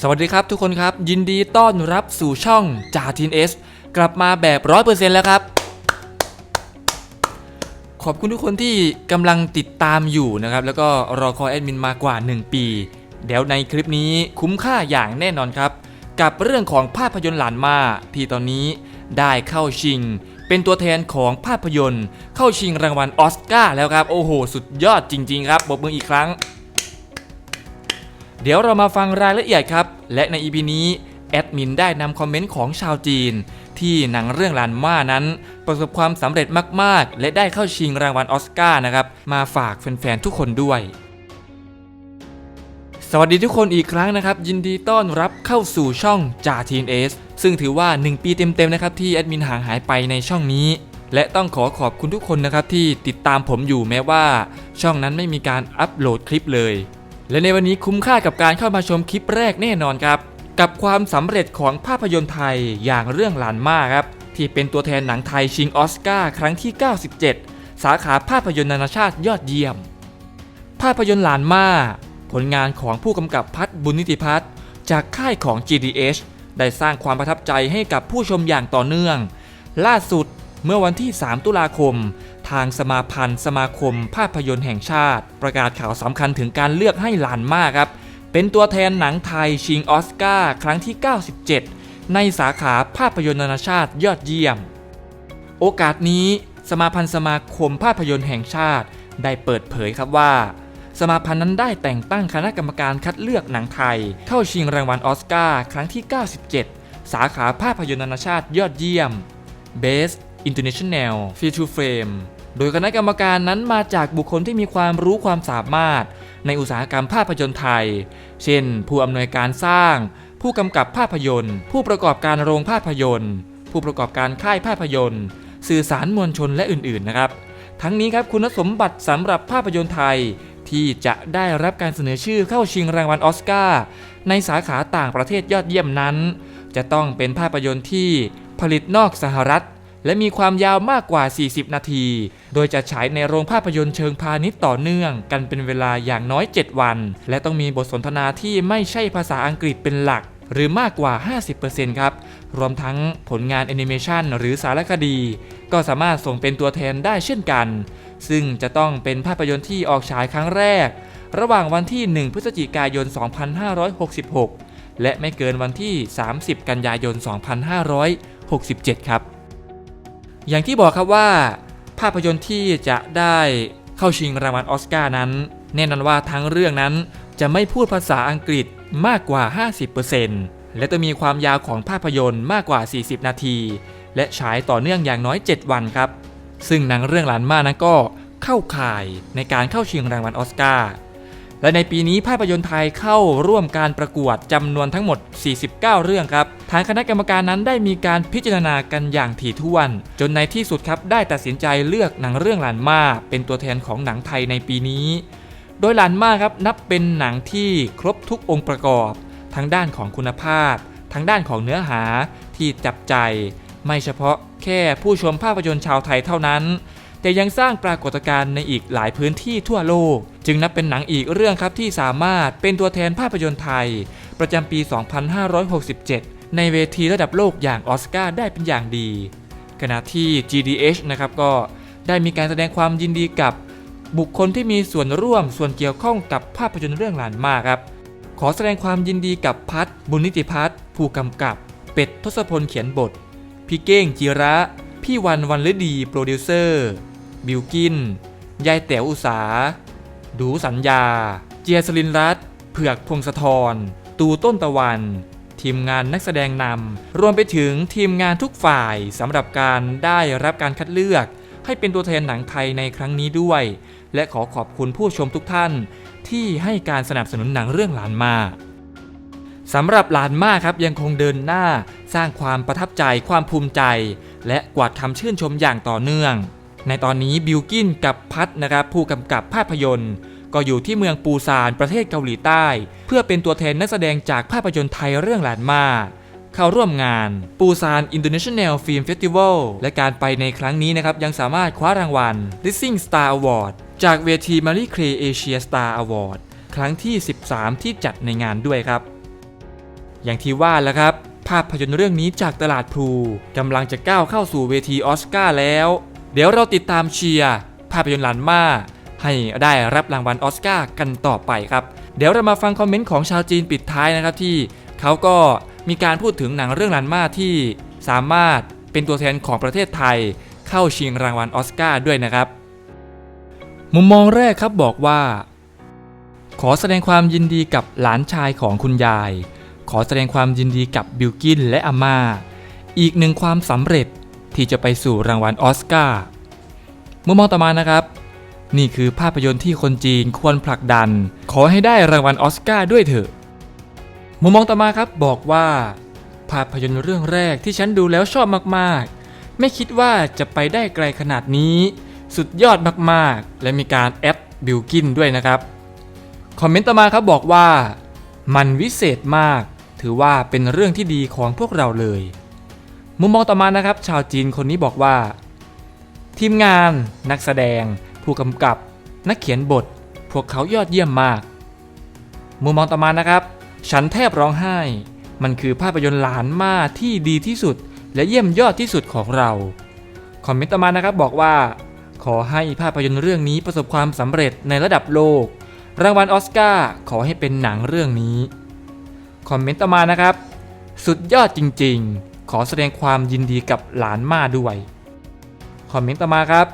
สวัสดีครับทุกคนครับ ยินดีต้อนรับสู่ช่องจาทีนเอสกลับมาแบบร้อยเปอร์เซ็นต์แล้วครับ ขอบคุณทุกคนที่กำลังติดตามอยู่นะครับ แล้วก็รอคอยแอดมินมากว่า 1 ปี เดี๋ยวในคลิปนี้คุ้มค่าอย่างแน่นอนครับ กับเรื่องของภาพยนตร์หลานมาที่ตอนนี้ได้เข้าชิง เป็นตัวแทนของภาพยนตร์ เข้าชิงรางวัลออสการ์แล้วครับ โอ้โห สุดยอดจริง ๆ ครับบกมืออีกครั้ง เดี๋ยวเรามาฟังรายละเอียดครับ และใน EP นี้แอดมินได้นำคอมเมนต์ของชาวจีน ที่หนังเรื่องลานม่านั้น ประสบความสำเร็จมากๆ และได้เข้าชิงรางวัลออสการ์นะครับมาฝากแฟนๆทุกคนด้วยสวัสดีทุกคนอีกครั้งนะครับ ยินดีต้อนรับเข้าสู่ช่องจ่าทีนเอสซึ่งถือว่า 1 ปีเต็มๆนะครับที่แอดมินห่างหายไปในช่องนี้ และต้องขอขอบคุณทุกคนนะครับที่ติดตามผมอยู่แม้ว่า ช่องนั้นไม่มีการอัปโหลดคลิปเลย และในวันนี้คุ้มค่ากับการเข้ามาชมคลิปแรกแน่นอนครับ กับความสำเร็จของภาพยนตร์ไทยอย่างเรื่องหลานมาครับ ที่เป็นตัวแทนหนังไทยชิงออสการ์ครั้งที่ 97 สาขาภาพยนตร์นานาชาติยอดเยี่ยม ภาพยนตร์หลานมาผลงานของผู้กำกับพัฒน์บุญนิติพัฒน์จากค่ายของ GDH ได้สร้างความประทับใจให้กับผู้ชมอย่างต่อเนื่อง ล่าสุดเมื่อวันที่ 3 ตุลาคม ทางสมาพันธ์ สมาคม ภาพยนตร์แห่งชาติ ประกาศข่าวสำคัญถึงการเลือกให้หลานมาครับ เป็นตัวแทนหนังไทยชิงออสการ์ครั้งที่ 97 ในสาขาภาพยนตร์นานาชาติยอดเยี่ยม โอกาสนี้สมาพันธ์สมาคมภาพยนตร์แห่งชาติได้เปิดเผยครับว่า สมาพันธ์นั้นได้แต่งตั้งคณะกรรมการคัดเลือกหนังไทย เข้าชิงรางวัลออสการ์ครั้งที่ 97 สาขาภาพยนตร์นานาชาติยอดเยี่ยม Best International Feature Frame โดยคณะกรรมการนั้นมาจากบุคคลที่มีความรู้ความสามารถ ในอุตสาหกรรมภาพยนตร์ไทย เช่น ผู้อำนวยการสร้าง ผู้กำกับภาพยนตร์ ผู้ประกอบการโรงภาพยนตร์ ผู้ประกอบการค่ายภาพยนตร์ สื่อสารมวลชนและอื่นๆนะครับ ทั้งนี้ครับคุณสมบัติสำหรับภาพยนตร์ไทย ที่จะได้รับการเสนอชื่อเข้าชิงรางวัลอสการ์ในสาขาต่างประเทศยอดเยี่ยมนั้น จะต้องเป็นภาพยนตร์ที่ผลิตนอกสหรัฐ และมีความยาวมากกว่า 40 นาที โดยจะฉายในโรงภาพยนตร์เชิงพาณิชย์ต่อเนื่อง กันเป็นเวลาอย่างน้อย 7 วัน และต้องมีบทสนทนาที่ไม่ใช่ภาษาอังกฤษเป็นหลัก หรือมากกว่า 50%ครับ รวมทั้งผลงานแอนิเมชันหรือสารคดี ก็สามารถส่งเป็นตัวแทนได้เช่นกัน ซึ่งจะต้องเป็นภาพยนตร์ที่ออกฉายครั้งแรก ระหว่างวันที่ 1 พฤศจิกายน 2566 และไม่เกินวันที่ 30 กันยายน 2567 ครับ อย่างที่บอกครับว่า ภาพยนตร์ที่จะได้เข้าชิงรางวัลออสการ์นั้น แน่นอนว่าทั้งเรื่องนั้นจะไม่พูดภาษาอังกฤษมากกว่า 50%และจะมีความยาวของภาพยนตร์มากกว่า 40 นาที และฉายต่อเนื่องอย่างน้อย 7 วันครับ ซึ่งหนังเรื่องหลานมานั้นก็เข้าข่ายในการเข้าชิงรางวัลออสการ์ และในปีนี้ภาพยนตร์ไทยเข้าร่วมการประกวดจำนวนทั้งหมด 49 เรื่องครับ ทางคณะกรรมการนั้นได้มีการพิจารณากันอย่างถี่ถ้วน จนในที่สุดครับได้ตัดสินใจเลือกหนังเรื่องหลานมาเป็นตัวแทนของหนังไทยในปีนี้ โดยหลานมาครับนับเป็นหนังที่ครบทุกองค์ประกอบ ทั้งด้านของคุณภาพ ทั้งด้านของเนื้อหาที่จับใจ ไม่เฉพาะแค่ผู้ชมภาพยนตร์ชาวไทยเท่านั้น แต่ยังสร้างปรากฏการณ์ในอีกหลายพื้นที่ทั่วโลก จึงนับเป็นหนังอีกเรื่องครับที่สามารถเป็นตัวแทนภาพยนตร์ไทย ประจำปี 2567 ในเวทีระดับโลกอย่างออสการ์ได้เป็นอย่างดี ขณะที่ GDH นะครับก็ได้มีการแสดงความยินดีกับบุคคลที่มีส่วนร่วมส่วนเกี่ยวข้องกับภาพยนตร์เรื่องหลานมากครับ ขอแสดงความยินดีกับพัฒบุญนิติพัฒผู้กำกับ เป็ดทศพลเขียนบท พี่เก้งจิระ พี่วันวันฤดีโปรดิวเซอร์ บิวกิน ยายแต๋วอุสา ดูสัญญา เจียสลินรัตเผือกพงศธร ตูต้นตะวัน ทีมงานนักแสดงนำ รวมไปถึงทีมงานทุกฝ่ายสำหรับการได้รับการคัดเลือก ให้เป็นตัวแทนหนังไทยในครั้งนี้ด้วย และขอขอบคุณผู้ชมทุกท่าน ที่ให้การสนับสนุนหนังเรื่องหลานมาสำหรับหลานมาครับยังคงเดินหน้า สร้างความประทับใจความภูมิใจ และกวาดคำชื่นชมอย่างต่อเนื่อง ในตอนนี้บิลกินกับพัทนะครับผู้กำกับภาพยนตร์ ก็อยู่ที่เมืองปูซานประเทศเกาหลีใต้ เพื่อเป็นตัวแทนนักแสดงจากภาพยนตร์ไทยเรื่องหลานมาเข้าร่วมงานปูซาน International Film Festival และการไปในครั้งนี้นะครับยังสามารถคว้ารางวัล Rising Star Award จากเวที Marie Clay Asia Star Award ครั้งที่ 13 ที่จัดในงานด้วยครับ อย่างที่ว่าแล้วครับ ภาพยนตร์เรื่องนี้จากตลาดพลูกำลังจะก้าวเข้าสู่เวทีออสการ์แล้ว เดี๋ยวเราติดตามเชียร์ภาพยนตร์หลานมาให้ได้รับรางวัลอสการ์กันต่อไปครับ เดี๋ยวเรามาฟังคอมเมนต์ของชาวจีนปิดท้ายนะครับที่เขาก็มีการพูดถึงหนังเรื่องหลานมาที่สามารถเป็นตัวแทนของประเทศไทย เข้าชิงรางวัลอสการ์ด้วยนะครับ มุมมองแรกครับบอกว่า ขอแสดงความยินดีกับหลานชายของคุณยาย ขอแสดงความยินดีกับบิลกินและอาม่าอีกหนึ่งความสำเร็จ ที่จะไปสู่รางวัลออสการ์มุมมองต่อมานะครับ นี่คือภาพยนตร์ที่คนจีนควรผลักดัน ขอให้ได้รางวัลออสการ์ด้วยเถอะมุมมองต่อมาครับบอกว่า ภาพยนตร์เรื่องแรกที่ฉันดูแล้วชอบมากๆ ไม่คิดว่าจะไปได้ไกลขนาดนี้ สุดยอดมากๆ และมีการแอดบิลกินด้วยนะครับ คอมเมนต์ต่อมาครับบอกว่า มันวิเศษมาก ถือว่าเป็นเรื่องที่ดีของพวกเราเลย มุมมองต่อมานะครับ ชาวจีนคนนี้บอกว่า ทีมงาน นักแสดง ผู้กำกับ นักเขียนบท พวกเขายอดเยี่ยมมาก มุมมองต่อมานะครับ ฉันแทบร้องไห้ มันคือภาพยนตร์หลานมาที่ดีที่สุด และเยี่ยมยอดที่สุดของเรา คอมเมนต์ต่อมานะครับบอกว่า ขอให้ภาพยนตร์เรื่องนี้ประสบความสำเร็จในระดับโลก รางวัลอสการ์ขอให้เป็นหนังเรื่องนี้ คอมเมนต์ต่อมานะครับ สุดยอดจริง ๆ อแสดงความยินดีกับหลานมาด้วย คอมเมนต์ต่อมาครับ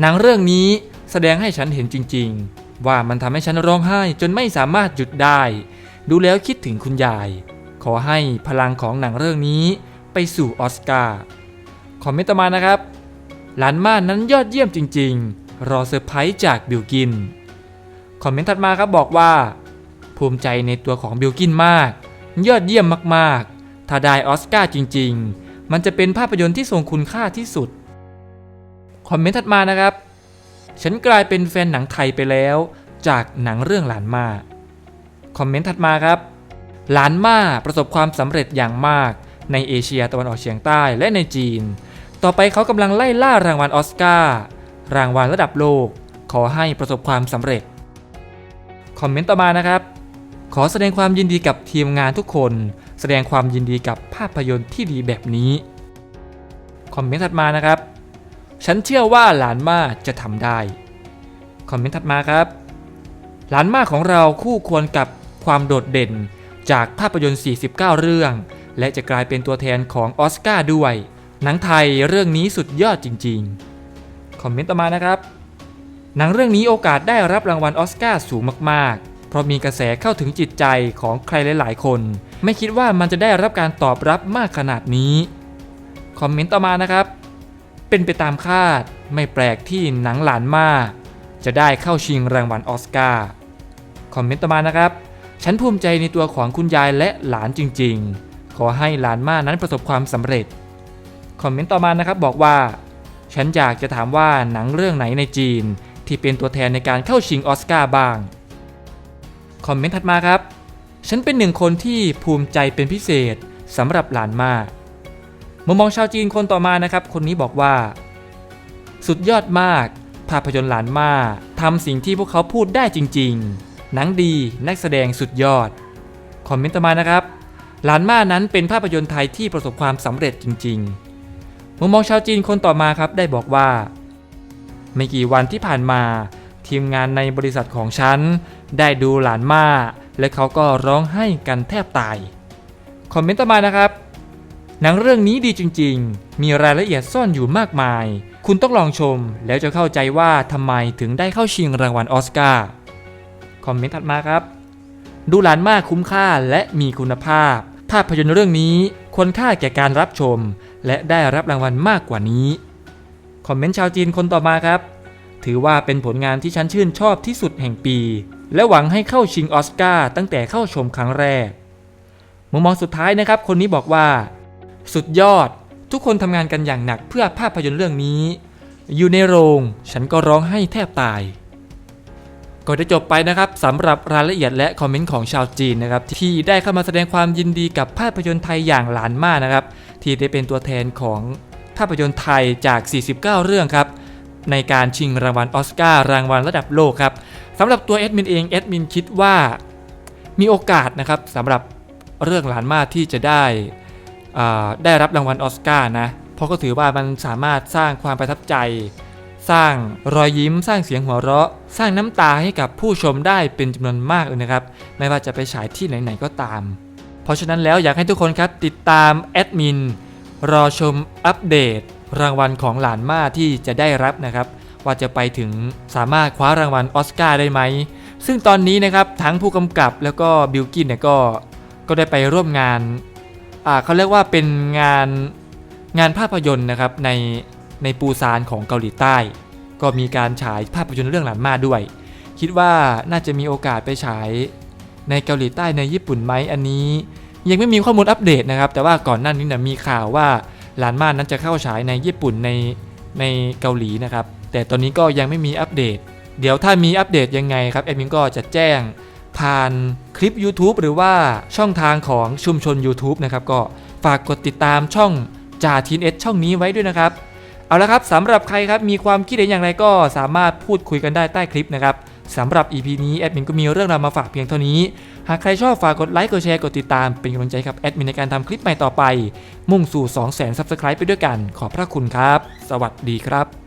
หนังเรื่องนี้แสดงให้ฉันเห็นจริง ๆ ว่ามันทำให้ฉันร้องไห้จนไม่สามารถหยุดได้ ดูแล้วคิดถึงคุณยาย ขอให้พลังของหนังเรื่องนี้ไปสู่ออสการ์ คอมเมนต์ต่อมานะครับ หลานมานนั้นยอดเยี่ยมจริง ๆ รอเซอร์ไพรส์จากบิลกิน คอมเมนต์ถัดมาครับบอกว่า ภูมิใจในตัวของบิลกินมาก ยอดเยี่ยมมากๆ ถ้าได้ออสการ์จริง ๆ มันจะเป็นภาพยนตร์ที่ทรงคุณค่าที่สุด คอมเมนต์ถัดมานะครับ ฉันกลายเป็นแฟนหนังไทยไปแล้ว จากหนังเรื่องหลานมา คอมเมนต์ถัดมาครับ หลานมาประสบความสำเร็จอย่างมาก ในเอเชียตะวันออกเฉียงใต้และในจีน ต่อไปเขากำลังไล่ล่ารางวัลออสการ์ รางวัลระดับโลก ขอให้ประสบความสำเร็จ คอมเมนต์ต่อมานะครับ ขอแสดงความยินดีกับทีมงานทุกคน แสดงความยินดีกับภาพยนตร์ที่ดีแบบนี้ คอมเมนต์ถัดมานะครับ ฉันเชื่อว่าหลานมาจะทำได้ คอมเมนต์ถัดมาครับ หลานมาของเราคู่ควรกับความโดดเด่นจากภาพยนตร์ 49 เรื่อง และจะกลายเป็นตัวแทนของออสการ์ด้วย หนังไทยเรื่องนี้สุดยอดจริง ๆ คอมเมนต์ต่อมานะครับ หนังเรื่องนี้โอกาสได้รับรางวัลออสการ์สูงมากๆ เพราะมีกระแสเข้าถึงจิตใจของใครหลาย ๆ คน ไม่คิดว่ามันจะได้รับการตอบรับมากขนาดนี้ คอมเมนต์ต่อมานะครับ เป็นไปตามคาดไม่แปลกที่หนังหลานมาจะได้เข้าชิงรางวัลออสการ์คอมเมนต์ต่อมานะครับ ฉันภูมิใจในตัวของคุณยายและหลานจริง ๆ ขอให้หลานมานั้นประสบความสำเร็จ คอมเมนต์ต่อมานะครับบอกว่า ฉันอยากจะถามว่าหนังเรื่องไหนในจีน ที่เป็นตัวแทนในการเข้าชิงออสการ์บ้าง คอมเมนต์ถัดมาครับ ฉันเป็นหนึ่งคนที่ภูมิใจเป็นพิเศษสำหรับหลานมามุมมองชาวจีนคนต่อมานะครับ คนนี้บอกว่า สุดยอดมาก ภาพยนตร์หลานมาทำสิ่งที่พวกเขาพูดได้จริง ๆ หนังดีนักแสดงสุดยอด คอมเมนต์ต่อมานะครับ หลานมานั้นเป็นภาพยนตร์ไทยที่ประสบความสำเร็จจริง ๆ มุมมองชาวจีนคนต่อมาครับได้บอกว่า ไม่กี่วันที่ผ่านมา ทีมงานในบริษัทของฉัน ได้ดูหลานมาและเขาก็ร้องไห้กันแทบตาย คอมเมนต์ต่อมานะครับ หนังเรื่องนี้ดีจริงๆ มีรายละเอียดซ่อนอยู่มากมาย คุณต้องลองชมแล้วจะเข้าใจว่าทำไมถึงได้เข้าชิงรางวัลออสการ์ คอมเมนต์ถัดมาครับ ดูหลานมากคุ้มค่าและมีคุณภาพ ภาพยนตร์เรื่องนี้ควรค่าแก่การรับชม และได้รับรางวัลมากกว่านี้ คอมเมนต์ชาวจีนคนต่อมาครับ ถือว่าเป็นผลงานที่ฉันชื่นชอบที่สุดแห่งปี และหวังให้เข้าชิงออสการ์ตั้งแต่เข้าชมครั้งแรก มุมมองสุดท้ายนะครับ คนนี้บอกว่า สุดยอด ทุกคนทำงานกันอย่างหนักเพื่อภาพยนตร์เรื่องนี้ อยู่ในโรง ฉันก็ร้องไห้แทบตายก็จะจบไปนะครับสำหรับรายละเอียดและคอมเมนต์ของชาวจีนนะครับที่ได้เข้ามาแสดงความยินดีกับภาพยนตร์ไทยอย่างหลานมากนะครับ ที่ได้เป็นตัวแทนของภาพยนตร์ไทยจาก 49 เรื่องครับ ในการชิงรางวัลออสการ์รางวัลระดับโลกครับสำหรับตัวเอดมินเองเอดมินคิดว่ามีโอกาสนะครับสำหรับเรื่องหลานมาที่จะได้ได้รับรางวัลออสการ์นะเพราะก็ถือว่ามันสามารถสร้างความประทับใจ สร้างรอยยิ้ม สร้างเสียงหัวเราะ สร้างน้ำตาให้กับผู้ชมได้เป็นจำนวนมากเลยนะครับ ไม่ว่าจะไปฉายที่ไหนๆก็ตาม เพราะฉะนั้นแล้วอยากให้ทุกคนครับติดตามแอดมินรอชมอัปเดต รางวัลของหลานมาที่จะได้รับนะครับ ว่าจะไปถึงสามารถคว้ารางวัลอสการ์ได้ไหม ซึ่งตอนนี้นะครับทั้งผู้กำกับแล้วก็บิลกินเนี่ยก็ก็ได้ไปร่วมงานอ่าเขาเรียกว่าเป็นงานงานภาพยนตร์นะครับในในปูซานของเกาหลีใต้ ก็มีการฉายภาพยนตร์เรื่องหลานมาด้วย คิดว่าน่าจะมีโอกาสไปฉายในเกาหลีใต้ในญี่ปุ่นไหมอันนี้ ยังไม่มีข้อมูลอัปเดตนะครับ แต่ว่าก่อนหน้านี้นะมีข่าวว่า หลานม่านนั้นจะเข้าฉายในญี่ปุ่นในในเกาหลีนะครับ แต่ตอนนี้ก็ยังไม่มีอัปเดต เดี๋ยวถ้ามีอัปเดตยังไงครับแอดมินก็จะแจ้งผ่านคลิป YouTube หรือว่าช่องทางของชุมชน YouTube นะครับ ก็ฝากกดติดตามช่องจ่าทีนเอสช่องนี้ไว้ด้วยนะครับ เอาละครับสำหรับใครครับมีความคิดเห็นอย่างไรก็สามารถพูดคุยกันได้ใต้คลิปนะครับสำหรับ EP นี้แอดมินก็มีเรื่องราวมาฝากเพียงเท่านี้ หากใครชอบฝากกดไลค์กดแชร์กดติดตามเป็นกำลังใจกับแอดมินในการทำคลิปใหม่ต่อไป มุ่งสู่ 200,000 Subscribe ไปด้วยกัน ขอบพระคุณครับ สวัสดีครับ